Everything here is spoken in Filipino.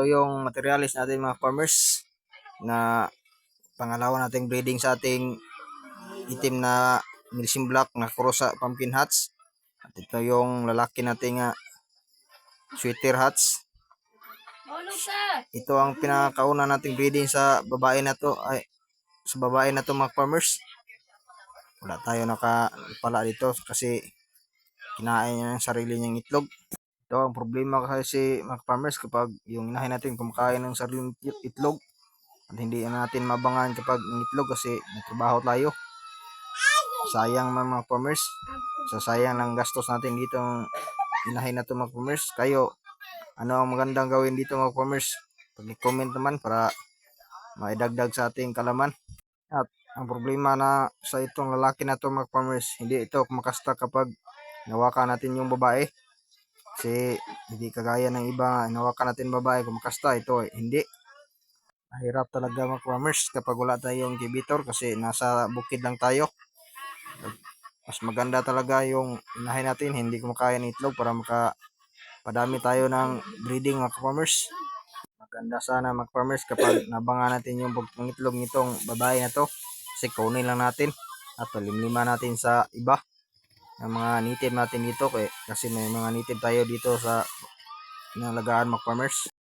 Ito yung materialis natin mga farmers na pangalawa nating breeding sa ating itim na milsim black na kurosa pumpkin hats. At ito yung lalaki nating uh, sweater hats. Ito ang pinakauna nating breeding sa babae na to ay sa babae na to mga farmers. Wala tayo nakapala dito kasi kinain niya ng sarili niyang itlog. Ito ang problema kasi mga farmers kapag yung inahin natin kumakain ng sariling it- itlog at hindi natin mabangan kapag itlog kasi nagtrabaho tayo. Sayang man mga farmers. So sayang lang gastos natin dito inahin na to mga farmers. Kayo, ano ang magandang gawin dito mga farmers? Pag-comment naman para maidagdag sa ating kalaman. At ang problema na sa itong lalaki na to mga farmers, hindi ito makasta kapag nawakan natin yung babae. Kasi hindi kagaya ng iba, nawakan natin babae, kumakasta. Ito eh, hindi. Mahirap talaga mga farmers kapag wala tayong incubator kasi nasa bukid lang tayo. Mas maganda talaga yung inahin natin, hindi kumakain itlog para maka padami tayo ng breeding mga farmers. Maganda sana mga farmers kapag nabangan natin yung pagpangitlog nitong babae na to. Kasi kunin lang natin at palimlima natin sa iba ng mga native natin dito kasi may mga native tayo dito sa nalagaan mga farmers.